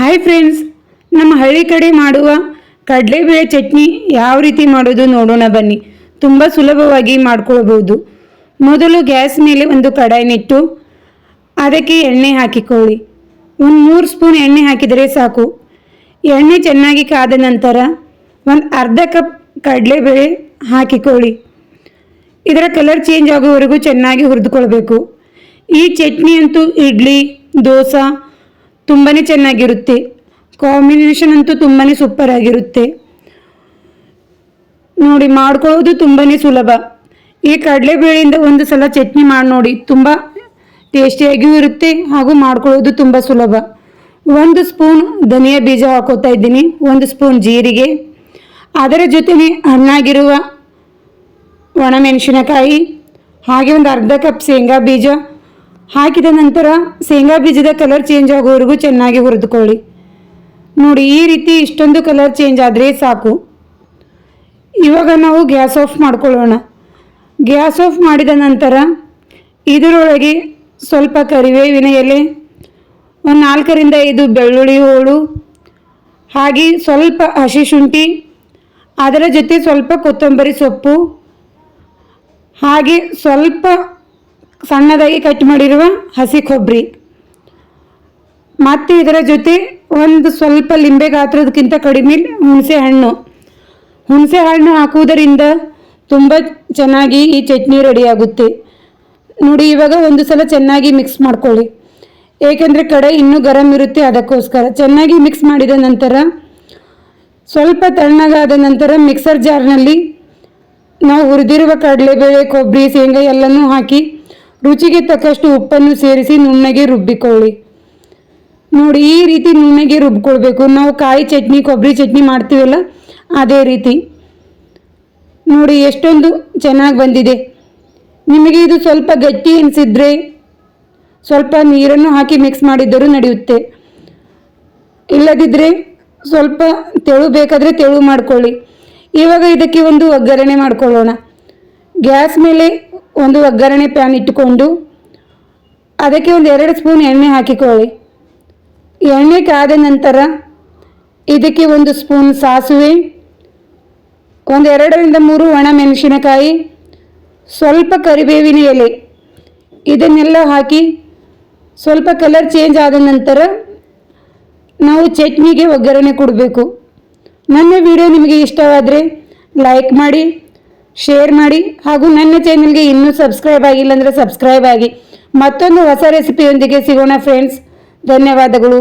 Hi friends ನಮ್ಮ ಹಳ್ಳಿ ಕಡೆ ಮಾಡುವ ಕಡಲೆಬೇಳೆ ಚಟ್ನಿ ಯಾವ ರೀತಿ ಮಾಡೋದು ನೋಡೋಣ ಬನ್ನಿ. ತುಂಬ ಸುಲಭವಾಗಿ ಮಾಡ್ಕೊಳ್ಬೋದು ಮೊದಲು ಗ್ಯಾಸ್ ಮೇಲೆ ಒಂದು ಕಡಾಯಿನಿಟ್ಟು ಅದಕ್ಕೆ ಎಣ್ಣೆ ಹಾಕಿಕೊಳ್ಳಿ. ಒಂದು ಮೂರು ಸ್ಪೂನ್ ಎಣ್ಣೆ ಹಾಕಿದರೆ ಸಾಕು. ಎಣ್ಣೆ ಚೆನ್ನಾಗಿ ಕಾದ ನಂತರ ಒಂದು ಅರ್ಧ ಕಪ್ ಕಡಲೆಬೇಳೆ ಹಾಕಿಕೊಳ್ಳಿ. ಇದರ ಕಲರ್ ಚೇಂಜ್ ಆಗೋವರೆಗೂ ಚೆನ್ನಾಗಿ ಹುರಿದುಕೊಳ್ಬೇಕು. ಈ ಚಟ್ನಿ ಅಂತೂ ಇಡ್ಲಿ, ದೋಸೆ ತುಂಬಾ ಚೆನ್ನಾಗಿರುತ್ತೆ. ಕಾಂಬಿನೇಷನ್ ಅಂತೂ ತುಂಬಾ ಸೂಪರ್ ಆಗಿರುತ್ತೆ. ನೋಡಿ, ಮಾಡ್ಕೊಳ್ಳೋದು ತುಂಬಾ ಸುಲಭ. ಈ ಕಡಲೆಬೇಳೆಯಿಂದ ಒಂದು ಸಲ ಚಟ್ನಿ ಮಾಡಿ ನೋಡಿ, ತುಂಬ ಟೇಸ್ಟಿಯಾಗಿಯೂ ಇರುತ್ತೆ ಹಾಗೂ ಮಾಡ್ಕೊಳ್ಳೋದು ತುಂಬ ಸುಲಭ. ಒಂದು ಸ್ಪೂನ್ ಧನಿಯಾ ಬೀಜ ಹಾಕೋತಾ ಇದ್ದೀನಿ, ಒಂದು ಸ್ಪೂನ್ ಜೀರಿಗೆ. ಅದರ ಜೊತೆಗೆ ಹಣ್ಣಾಗಿರುವ ಒಣಮೆಣಸಿನಕಾಯಿ ಹಾಗೆ ಒಂದು ಅರ್ಧ ಕಪ್ ಶೇಂಗಾ ಬೀಜ. ಹಾಕಿದ ನಂತರ ಶೇಂಗಾ ಬೀಜದ ಕಲರ್ ಚೇಂಜ್ ಆಗೋವರೆಗೂ ಚೆನ್ನಾಗಿ ಹುರಿದುಕೊಳ್ಳಿ. ನೋಡಿ, ಈ ರೀತಿ ಇಷ್ಟೊಂದು ಕಲರ್ ಚೇಂಜ್ ಆದರೆ ಸಾಕು. ಇವಾಗ ನಾವು ಗ್ಯಾಸ್ ಆಫ್ ಮಾಡ್ಕೊಳ್ಳೋಣ. ಗ್ಯಾಸ್ ಆಫ್ ಮಾಡಿದ ನಂತರ ಇದರೊಳಗೆ ಸ್ವಲ್ಪ ಕರಿಬೇವಿನ ಎಲೆ, ಒಂದು ನಾಲ್ಕರಿಂದ ಐದು ಬೆಳ್ಳುಳ್ಳಿ ಹೋಳು, ಹಾಗೆ ಸ್ವಲ್ಪ ಹಸಿ ಶುಂಠಿ, ಅದರ ಜೊತೆ ಸ್ವಲ್ಪ ಕೊತ್ತಂಬರಿ ಸೊಪ್ಪು, ಹಾಗೆ ಸ್ವಲ್ಪ ಸಣ್ಣದಾಗಿ ಕಟ್ ಮಾಡಿರುವ ಹಸಿ ಕೊಬ್ಬರಿ ಮತ್ತು ಇದರ ಜೊತೆ ಒಂದು ಸ್ವಲ್ಪ ಲಿಂಬೆ ಗಾತ್ರದಕ್ಕಿಂತ ಕಡಿಮೆ ಹುಣಸೆ ಹಣ್ಣು. ಹುಣಸೆ ಹಣ್ಣು ಹಾಕುವುದರಿಂದ ತುಂಬ ಚೆನ್ನಾಗಿ ಈ ಚಟ್ನಿ ರೆಡಿಯಾಗುತ್ತೆ ನೋಡಿ, ಇವಾಗ ಒಂದು ಸಲ ಚೆನ್ನಾಗಿ ಮಿಕ್ಸ್ ಮಾಡ್ಕೊಳ್ಳಿ. ಏಕೆಂದರೆ ಕಡೆ ಇನ್ನೂ ಗರಂ ಇರುತ್ತೆ ಅದಕ್ಕೋಸ್ಕರ. ಚೆನ್ನಾಗಿ ಮಿಕ್ಸ್ ಮಾಡಿದ ನಂತರ ಸ್ವಲ್ಪ ತಣ್ಣಗಾದ ನಂತರ ಮಿಕ್ಸರ್ ಜಾರ್ನಲ್ಲಿ ನಾವು ಹುರಿದಿರುವ ಕಡಲೆಬೇಳೆ ಕೊಬ್ಬರಿ ಶೇಂಗಾ ಎಲ್ಲನೂ ಹಾಕಿ ರುಚಿಗೆ ತಕ್ಕಷ್ಟು ಉಪ್ಪನ್ನು ಸೇರಿಸಿ ನುಣ್ಣಗೆ ರುಬ್ಬಿಕೊಳ್ಳಿ. ನೋಡಿ, ಈ ರೀತಿ ನುಣ್ಣಗೆ ರುಬ್ಕೊಳ್ಬೇಕು. ನಾವು ಕಾಯಿ ಚಟ್ನಿ, ಕೊಬ್ಬರಿ ಚಟ್ನಿ ಮಾಡ್ತೀವಲ್ಲ, ಅದೇ ರೀತಿ. ನೋಡಿ, ಎಷ್ಟೊಂದು ಚೆನ್ನಾಗಿ ಬಂದಿದೆ. ನಿಮಗೆ ಇದು ಸ್ವಲ್ಪ ಗಟ್ಟಿ ಎನಿಸಿದ್ರೆ ಸ್ವಲ್ಪ ನೀರನ್ನು ಹಾಕಿ ಮಿಕ್ಸ್ ಮಾಡಿದ್ದರೂ ನಡೆಯುತ್ತೆ. ಇಲ್ಲದಿದ್ದರೆ ಸ್ವಲ್ಪ ತೆಳು ಬೇಕಾದರೆ ತೆಳು ಮಾಡ್ಕೊಳ್ಳಿ. ಇವಾಗ ಇದಕ್ಕೆ ಒಂದು ಒಗ್ಗರಣೆ ಮಾಡ್ಕೊಳ್ಳೋಣ. ಗ್ಯಾಸ್ ಮೇಲೆ ಒಂದು ಒಗ್ಗರಣೆ ಪ್ಯಾನ್ ಇಟ್ಟುಕೊಂಡು ಅದಕ್ಕೆ ಒಂದು ಎರಡು ಸ್ಪೂನ್ ಎಣ್ಣೆ ಹಾಕಿಕೊಳ್ಳಿ. ಎಣ್ಣೆ ಕಾದ ನಂತರ ಇದಕ್ಕೆ ಒಂದು ಸ್ಪೂನ್ ಸಾಸಿವೆ, ಒಂದು ಎರಡರಿಂದ ಮೂರು ಒಣ ಮೆಣಸಿನಕಾಯಿ, ಸ್ವಲ್ಪ ಕರಿಬೇವಿನ ಎಲೆ, ಇದನ್ನೆಲ್ಲ ಹಾಕಿ ಸ್ವಲ್ಪ ಕಲರ್ ಚೇಂಜ್ ಆದ ನಂತರ ನಾವು ಚಟ್ನಿಗೆ ಒಗ್ಗರಣೆ ಕೊಡಬೇಕು. ನನ್ನ ವಿಡಿಯೋ ನಿಮಗೆ ಇಷ್ಟವಾದರೆ ಲೈಕ್ ಮಾಡಿ ಶೇರ್ ಮಾಡಿ ಹಾಗೂ ನನ್ನ ಚಾನೆಲ್ಗೆ ಇನ್ನೂ ಸಬ್ಸ್ಕ್ರೈಬ್ ಆಗಿಲ್ಲ ಅಂದರೆ ಸಬ್ಸ್ಕ್ರೈಬ್ ಆಗಿ ಮತ್ತೊಂದು ಹೊಸ ರೆಸಿಪಿಯೊಂದಿಗೆ ಸಿಗೋಣ ಫ್ರೆಂಡ್ಸ್ ಧನ್ಯವಾದಗಳು.